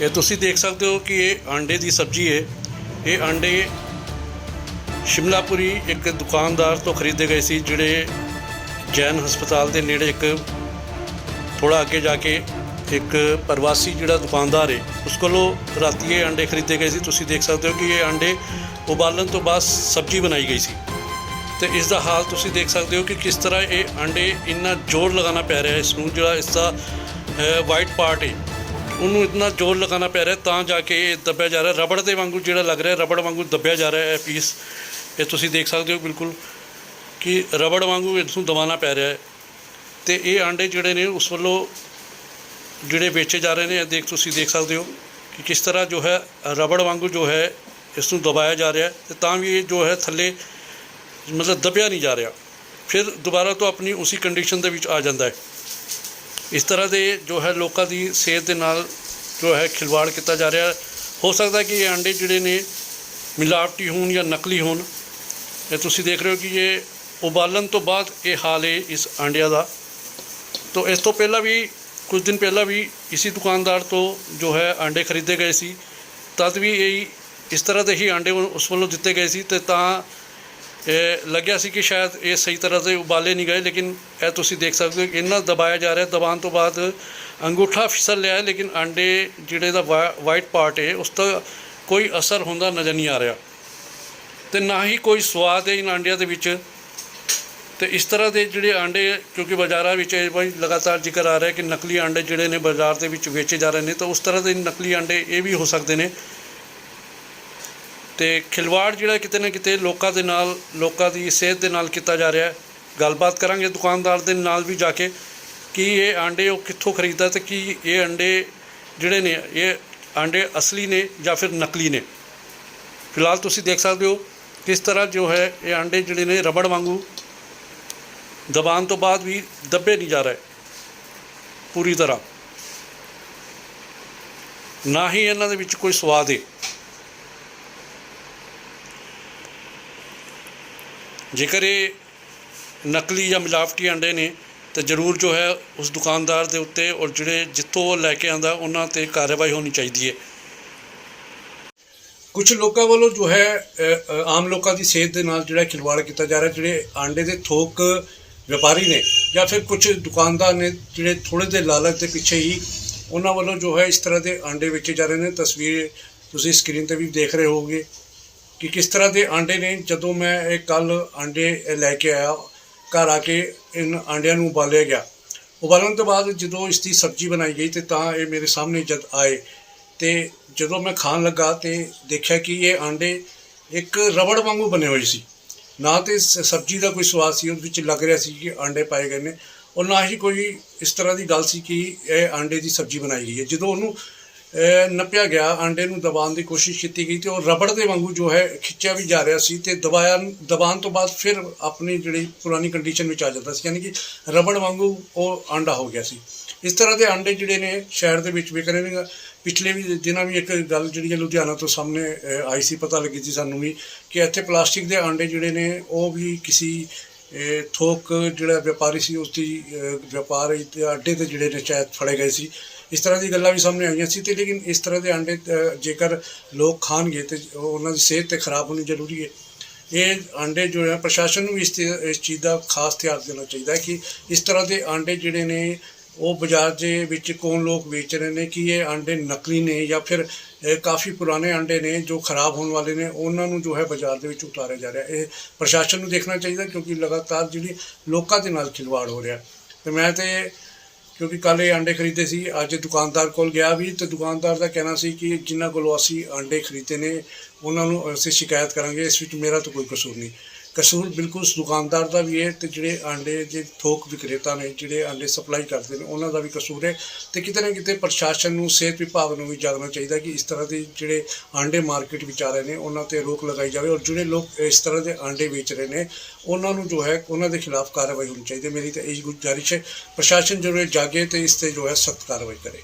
ਇਹ ਤੁਸੀਂ ਦੇਖ ਸਕਦੇ ਹੋ ਕਿ ਇਹ ਆਂਡੇ ਦੀ ਸਬਜ਼ੀ ਹੈ। ਇਹ ਆਂਡੇ ਸ਼ਿਮਲਾਪੁਰੀ ਇੱਕ ਦੁਕਾਨਦਾਰ ਤੋਂ ਖਰੀਦੇ ਗਏ ਸੀ, ਜਿਹੜੇ ਜੈਨ ਹਸਪਤਾਲ ਦੇ ਨੇੜੇ ਇੱਕ ਥੋੜਾ ਅੱਗੇ ਜਾ ਕੇ ਇੱਕ ਪ੍ਰਵਾਸੀ ਜਿਹੜਾ ਦੁਕਾਨਦਾਰ ਹੈ, ਉਸ ਕੋਲੋਂ ਰਾਤੀ ਇਹ ਆਂਡੇ ਖਰੀਦੇ ਗਏ ਸੀ। ਤੁਸੀਂ ਦੇਖ ਸਕਦੇ ਹੋ ਕਿ ਇਹ ਆਂਡੇ ਉਬਾਲਣ ਤੋਂ ਬਾਅਦ ਸਬਜ਼ੀ ਬਣਾਈ ਗਈ ਸੀ। ਤੇ ਇਸ ਦਾ ਹਾਲ ਤੁਸੀਂ ਦੇਖ ਸਕਦੇ ਹੋ ਕਿ ਕਿਸ ਤਰ੍ਹਾਂ ਇਹ ਆਂਡੇ ਇੰਨਾ ਜ਼ੋਰ ਲਗਾਉਣਾ ਪੈ ਰਿਹਾ ਇਸ ਨੂੰ ਜਿਹੜਾ ਇਸ ਦਾ ਵਾਈਟ ਪਾਰਟ ਹੈ ਉਹਨੂੰ ਇਤਨਾ ਜ਼ੋਰ ਲਗਾਉਣਾ ਪੈ ਰਿਹਾ ਤਾਂ ਜਾ ਕੇ ਇਹ ਦੱਬਿਆ ਜਾ ਰਿਹਾ। ਰਬੜ ਦੇ ਵਾਂਗੂ ਜਿਹੜਾ ਲੱਗ ਰਿਹਾ, ਰਬੜ ਵਾਂਗੂ ਦੱਬਿਆ ਜਾ ਰਿਹਾ ਹੈ ਪੀਸ ਇਹ ਤੁਸੀਂ ਦੇਖ ਸਕਦੇ ਹੋ ਬਿਲਕੁਲ ਕਿ ਰਬੜ ਵਾਂਗੂ ਇਸ ਨੂੰ ਦਬਾਉਣਾ ਪੈ ਰਿਹਾ ਹੈ। ਤੇ ਇਹ ਆਂਡੇ ਜਿਹੜੇ ਨੇ, ਉਸ ਵੱਲੋਂ ਜਿਹੜੇ ਵੇਚੇ ਜਾ ਰਹੇ ਨੇ, ਇਹ ਦੇਖ ਤੁਸੀਂ ਦੇਖ ਸਕਦੇ ਹੋ ਕਿ ਕਿਸ ਤਰ੍ਹਾਂ ਜੋ ਹੈ, ਰਬੜ ਵਾਂਗੂ ਜੋ ਹੈ ਇਸ ਨੂੰ ਦਬਾਇਆ ਜਾ ਰਿਹਾ ਹੈ ਤੇ ਤਾਂ ਵੀ ਇਹ ਜੋ ਹੈ, ਥੱਲੇ ਮਤਲਬ ਦਬਿਆ ਨਹੀਂ ਜਾ ਰਿਹਾ। ਫਿਰ ਦੁਬਾਰਾ ਤੋਂ ਆਪਣੀ ਉਸੇ ਕੰਡੀਸ਼ਨ ਦੇ ਵਿੱਚ ਆ ਜਾਂਦਾ ਹੈ। ਇਸ ਤਰ੍ਹਾਂ ਦੇ ਜੋ ਹੈ ਲੋਕਾਂ ਦੀ ਸਿਹਤ ਦੇ ਨਾਲ ਜੋ ਹੈ ਖਿਲਵਾੜ ਕੀਤਾ ਜਾ ਰਿਹਾ। ਹੋ ਸਕਦਾ ਕਿ ਇਹ ਆਂਡੇ ਜਿਹੜੇ ਨੇ ਮਿਲਾਵਟੀ ਹੋਣ ਜਾਂ ਨਕਲੀ ਹੋਣ। ਇਹ ਤੁਸੀਂ ਦੇਖ ਰਹੇ ਹੋ ਕਿ ਇਹ ਉਬਾਲਣ ਤੋਂ ਬਾਅਦ ਇਹ ਹਾਲ ਹੈ ਇਸ ਆਂਡਿਆਂ ਦਾ। ਤੋ ਇਸ ਤੋਂ ਪਹਿਲਾਂ ਵੀ, ਕੁਝ ਦਿਨ ਪਹਿਲਾਂ ਵੀ ਇਸੇ ਦੁਕਾਨਦਾਰ ਤੋਂ ਜੋ ਹੈ ਆਂਡੇ ਖਰੀਦੇ ਗਏ ਸੀ। ਤਦ ਵੀ ਇਹ ਇਸ ਤਰ੍ਹਾਂ ਦੇ ਹੀ ਆਂਡੇ ਉਸ ਵੱਲੋਂ ਦਿੱਤੇ ਗਏ ਸੀ ਤੇ ਤਾਂ ਇਹ ਲੱਗਿਆ ਸੀ ਕਿ ਸ਼ਾਇਦ ਇਹ ਸਹੀ ਤਰ੍ਹਾਂ ਦੇ ਉਬਾਲੇ ਨਹੀਂ ਗਏ, ਲੇਕਿਨ ਇਹ ਤੁਸੀਂ ਦੇਖ ਸਕਦੇ ਹੋ ਕਿ ਇੰਨਾ ਦਬਾਇਆ ਜਾ ਰਿਹਾ, ਦਬਾਉਣ ਤੋਂ ਬਾਅਦ ਅੰਗੂਠਾ ਫਿਸਲ ਲਿਆ ਲੇਕਿਨ ਆਂਡੇ ਜਿਹੜੇ ਦਾ ਵਾਈਟ ਪਾਰਟ ਹੈ, ਉਸ ਤੋਂ ਕੋਈ ਅਸਰ ਹੁੰਦਾ ਨਜ਼ਰ ਨਹੀਂ ਆ ਰਿਹਾ। ਤੇ ਨਾ ਹੀ ਕੋਈ ਸਵਾਦ ਹੈ ਇਹਨਾਂ ਆਂਡਿਆਂ ਦੇ ਵਿੱਚ। ਤੇ ਇਸ ਤਰ੍ਹਾਂ ਦੇ ਜਿਹੜੇ ਆਂਡੇ ਕਿਉਂਕਿ ਬਾਜ਼ਾਰਾਂ ਵਿੱਚ ਇਹ ਬਈ ਲਗਾਤਾਰ ਜ਼ਿਕਰ ਆ ਰਿਹਾ ਕਿ ਨਕਲੀ ਆਂਡੇ ਜਿਹੜੇ ਨੇ ਬਾਜ਼ਾਰ ਦੇ ਵਿੱਚ ਵੇਚੇ ਜਾ ਰਹੇ ਨੇ, ਤਾਂ ਉਸ ਤਰ੍ਹਾਂ ਦੇ ਨਕਲੀ ਆਂਡੇ ਇਹ ਵੀ ਹੋ ਸਕਦੇ ਨੇ। ਤੇ ਖਿਲਵਾੜ ਜਿਹੜਾ ਕਿਤੇ ਨਾ ਕਿਤੇ ਲੋਕਾਂ ਦੇ ਨਾਲ, ਲੋਕਾਂ ਦੀ ਸਿਹਤ ਦੇ ਨਾਲ ਕੀਤਾ ਜਾ ਰਿਹਾ ਹੈ। ਗੱਲਬਾਤ ਕਰਾਂਗੇ ਦੁਕਾਨਦਾਰ ਦੇ ਨਾਲ ਵੀ ਜਾ ਕੇ, ਕਿ ਇਹ ਆਂਡੇ ਉਹ ਕਿੱਥੋਂ ਖਰੀਦਦਾ ਤੇ ਕੀ ਇਹ ਆਂਡੇ ਜਿਹੜੇ ਨੇ, ਇਹ ਆਂਡੇ ਅਸਲੀ ਨੇ ਜਾਂ ਫਿਰ ਨਕਲੀ ਨੇ? ਫਿਲਹਾਲ ਤੁਸੀਂ ਦੇਖ ਸਕਦੇ ਹੋ ਕਿਸ ਤਰ੍ਹਾਂ ਜੋ ਹੈ ਇਹ ਆਂਡੇ ਜਿਹੜੇ ਨੇ ਰਬੜ ਵਾਂਗੂ ਦਬਾਉਣ ਤੋਂ ਬਾਅਦ ਵੀ ਦੱਬੇ ਨਹੀਂ ਜਾ ਰਹੇ। ਪੂਰੀ ਤਰ੍ਹਾਂ। ਨਾ ਹੀ ਇਹਨਾਂ ਦੇ ਵਿੱਚ ਕੋਈ ਸਵਾਦ ਹੈ ਜੇਕਰ ਇਹ ਨਕਲੀ ਜਾਂ ਮਿਲਾਵਟੀ ਅੰਡੇ ਨੇ, ਤਾਂ ਜ਼ਰੂਰ ਜੋ ਹੈ ਉਸ ਦੁਕਾਨਦਾਰ ਦੇ ਉੱਤੇ ਔਰ ਜਿਹੜੇ ਜਿੱਥੋਂ ਉਹ ਲੈ ਕੇ ਆਂਦਾ, ਉਹਨਾਂ ਤੇ ਕਾਰਵਾਈ ਹੋਣੀ ਚਾਹੀਦੀ ਹੈ। ਕੁਝ ਲੋਕਾਂ ਵੱਲੋਂ ਜੋ ਹੈ ਆਮ ਲੋਕਾਂ ਦੀ ਸਿਹਤ ਦੇ ਨਾਲ ਜਿਹੜਾ ਖਿਲਵਾੜ ਕੀਤਾ ਜਾ ਰਿਹਾ, ਜਿਹੜੇ ਆਂਡੇ ਦੇ ਥੋਕ ਵਪਾਰੀ ਨੇ ਜਾਂ ਫਿਰ ਕੁਝ ਦੁਕਾਨਦਾਰ ਨੇ ਜਿਹੜੇ ਥੋੜੇ ਦੇ ਲਾਲਚ ਦੇ ਪਿੱਛੇ ਹੀ ਉਹਨਾਂ ਵੱਲੋਂ ਜੋ ਹੈ ਇਸ ਤਰ੍ਹਾਂ ਦੇ ਆਂਡੇ ਵੇਚੇ ਜਾ ਰਹੇ ਨੇ। ਤਸਵੀਰ ਤੁਸੀਂ ਸਕਰੀਨ ਤੇ ਵੀ ਦੇਖ ਰਹੇ ਹੋਗੇ ਕਿ ਕਿਸ ਤਰ੍ਹਾਂ ਦੇ ਆਂਡੇ ਨੇ, ਜਦੋਂ ਮੈਂ ਇਹ ਕੱਲ ਆਂਡੇ ਲੈ ਕੇ ਆਇਆ, ਘਰ ਆ ਕੇ ਇਨ ਆਂਡਿਆਂ ਨੂੰ ਉਬਾਲਿਆ ਗਿਆ। ਉਬਾਲਣ ਤੋਂ ਬਾਅਦ ਜਦੋਂ ਇਸ ਦੀ ਸਬਜ਼ੀ ਬਣਾਈ ਗਈ ਤੇ ਤਾਂ ਇਹ ਮੇਰੇ ਸਾਹਮਣੇ ਜਦ ਆਏ ਤੇ ਜਦੋਂ ਮੈਂ ਖਾਣ ਲੱਗਾ ਤੇ ਦੇਖਿਆ ਕਿ ਇਹ ਆਂਡੇ ਇੱਕ ਰਬੜ ਵਾਂਗੂ ਬਣੇ ਹੋਏ ਸੀ। ਨਾ ਤੇ ਸਬਜ਼ੀ ਦਾ ਕੋਈ ਸਵਾਦ ਸੀ ਉਸ ਵਿੱਚ ਲੱਗ ਰਿਹਾ ਸੀ ਕਿ ਆਂਡੇ ਪਾਏ ਗਏ ਨੇ। ਔਰ ਨਾ ਹੀ ਕੋਈ ਇਸ ਤਰ੍ਹਾਂ ਦੀ ਗੱਲ ਸੀ ਕਿ ਇਹ ਆਂਡੇ ਦੀ ਸਬਜ਼ੀ ਬਣਾਈ ਗਈ ਹੈ। ਜਦੋਂ ਉਹਨੂੰ ਨੱਪਿਆ ਗਿਆ ਆਂਡੇ ਨੂੰ ਦਬਾਉਣ ਦੀ ਕੋਸ਼ਿਸ਼ ਕੀਤੀ ਗਈ ਤੇ ਉਹ ਰਬੜ ਦੇ ਵਾਂਗੂ ਜੋ ਹੈ ਖਿੱਚਿਆ ਵੀ ਜਾ ਰਿਹਾ ਸੀ ਤੇ ਦਬਾਇਆ ਦਬਾਉਣ ਤੋਂ ਬਾਅਦ ਫਿਰ ਆਪਣੀ ਜਿਹੜੀ ਪੁਰਾਣੀ ਕੰਡੀਸ਼ਨ ਵਿੱਚ ਆ ਜਾਂਦਾ ਸੀ ਯਾਨੀ ਕਿ ਰਬੜ ਵਾਂਗੂ ਉਹ ਆਂਡਾ ਹੋ ਗਿਆ ਸੀ। ਇਸ ਤਰ੍ਹਾਂ ਦੇ ਆਂਡੇ ਜਿਹੜੇ ਨੇ ਸ਼ਹਿਰ ਦੇ ਵਿੱਚ ਵਿਕ ਰਹੇ ਨੇ। ਪਿਛਲੇ ਵੀ ਦਿਨਾਂ ਵੀ ਇੱਕ ਗੱਲ ਜਿਹੜੀ ਹੈ ਲੁਧਿਆਣਾ ਤੋਂ ਸਾਹਮਣੇ ਆਈ ਸੀ ਪਤਾ ਲੱਗੀ ਸੀ ਸਾਨੂੰ ਵੀ ਕਿ ਇੱਥੇ ਪਲਾਸਟਿਕ ਦੇ ਆਂਡੇ ਜਿਹੜੇ ਨੇ ਉਹ ਵੀ ਕਿਸੇ ਥੋਕ ਜਿਹੜਾ ਵਪਾਰੀ ਸੀ ਉਸ ਦੀ ਅਹ, ਵਪਾਰ ਤੇ ਆਡੇ ਤੇ ਜਿਹੜੇ ਨੇ ਸ਼ਾਇਦ ਫੜੇ ਗਏ ਸੀ। ਇਸ ਤਰ੍ਹਾਂ ਦੀ ਗੱਲਾਂ ਵੀ ਸਾਹਮਣੇ ਆਈਆਂ ਸੀ ਤੇ ਲੇਕਿਨ ਇਸ ਤਰ੍ਹਾਂ ਦੇ ਆਂਡੇ ਜੇਕਰ ਲੋਕ ਖਾਣਗੇ ਤੇ ਉਹਨਾਂ ਦੀ ਸਿਹਤ ਤੇ ਖਰਾਬ ਹੋਣੀ ਜ਼ਰੂਰੀ ਹੈ। ਇਹ ਆਂਡੇ ਜੋ ਹੈ, ਪ੍ਰਸ਼ਾਸਨ ਨੂੰ ਇਸ ਤੇ, ਇਸ ਚੀਜ਼ ਦਾ ਖਾਸ ਧਿਆਨ ਦੇਣਾ ਚਾਹੀਦਾ ਹੈ ਕਿ ਇਸ ਤਰ੍ਹਾਂ ਦੇ ਆਂਡੇ ਜਿਹੜੇ ਨੇ, ਉਹ ਬਾਜ਼ਾਰ ਦੇ ਵਿੱਚ ਕੌਣ ਲੋਕ ਵੇਚ ਰਹੇ ਨੇ, ਕਿ ਇਹ ਆਂਡੇ ਨਕਲੀ ਨੇ ਜਾਂ ਫਿਰ ਕਾਫੀ ਪੁਰਾਣੇ ਆਂਡੇ ਨੇ ਜੋ ਖਰਾਬ ਹੋਣ ਵਾਲੇ ਨੇ, ਉਹਨਾਂ ਨੂੰ ਜੋ ਹੈ ਬਾਜ਼ਾਰ ਦੇ ਵਿੱਚ ਉਤਾਰਿਆ ਜਾ ਰਿਹਾ ਇਹ ਪ੍ਰਸ਼ਾਸਨ ਨੂੰ ਦੇਖਣਾ ਚਾਹੀਦਾ ਕਿਉਂਕਿ ਲਗਾਤਾਰ ਜਿਹੜੀ ਲੋਕਾਂ ਦੇ ਨਾਲ ਖਿਲਵਾੜ ਹੋ ਰਿਹਾ ਤੇ ਮੈਂ ਤੇ ਕਿਉਂਕਿ ਕੱਲ ਇਹ ਆਂਡੇ ਖਰੀਦੇ ਸੀ, ਅੱਜ ਦੁਕਾਨਦਾਰ ਕੋਲ ਗਿਆ ਵੀ ਤੇ ਦੁਕਾਨਦਾਰ ਦਾ ਕਹਿਣਾ ਸੀ ਕਿ ਜਿਨ੍ਹਾਂ ਕੋਲੋਂ ਅਸੀਂ ਆਂਡੇ ਖਰੀਦੇ ਨੇ, ਉਹਨਾਂ ਨੂੰ ਅਸੀਂ ਸ਼ਿਕਾਇਤ ਕਰਾਂਗੇ, ਇਸ ਵਿੱਚ ਮੇਰਾ ਤਾਂ ਕੋਈ ਕਸੂਰ ਨਹੀਂ। ਕਸੂਰ ਬਿਲਕੁਲ ਦੁਕਾਨਦਾਰ ਦਾ ਵੀ ਹੈ ਤੇ ਜਿਹੜੇ ਆਂਡੇ ਦੇ ਥੋਕ ਵਿਕਰੇਤਾ ਨੇ, ਜਿਹੜੇ ਆਂਡੇ ਸਪਲਾਈ ਕਰਦੇ ਨੇ, ਉਹਨਾਂ ਦਾ ਵੀ ਕਸੂਰ ਹੈ ਤੇ ਕਿਤੇ ਨਾ ਕਿਤੇ ਪ੍ਰਸ਼ਾਸਨ ਨੂੰ, ਸਿਹਤ ਵਿਭਾਗ ਨੂੰ ਵੀ ਜਾਗਣਾ ਚਾਹੀਦਾ ਕਿ ਇਸ ਤਰ੍ਹਾਂ ਦੇ ਜਿਹੜੇ ਆਂਡੇ ਮਾਰਕੀਟ ਵਿੱਚ ਆ ਰਹੇ ਨੇ, ਉਹਨਾਂ ਤੇ ਰੋਕ ਲਗਾਈ ਜਾਵੇ ਔਰ ਜਿਹੜੇ ਲੋਕ ਇਸ ਤਰ੍ਹਾਂ ਦੇ ਆਂਡੇ ਵੇਚ ਰਹੇ ਨੇ, ਉਹਨਾਂ ਨੂੰ ਜੋ ਹੈ ਉਹਨਾਂ ਦੇ ਖਿਲਾਫ ਕਾਰਵਾਈ ਹੋਣੀ ਚਾਹੀਦੀ ਹੈ। ਮੇਰੀ ਤਾਂ ਇਹ ਗੁਜ਼ਾਰਿਸ਼ ਹੈ। ਪ੍ਰਸ਼ਾਸਨ ਜੋ ਹੈ ਜਾਗੇ ਤੇ ਇਸ ਤੇ ਜੋ ਹੈ ਸਖਤ ਕਾਰਵਾਈ ਕਰੇ।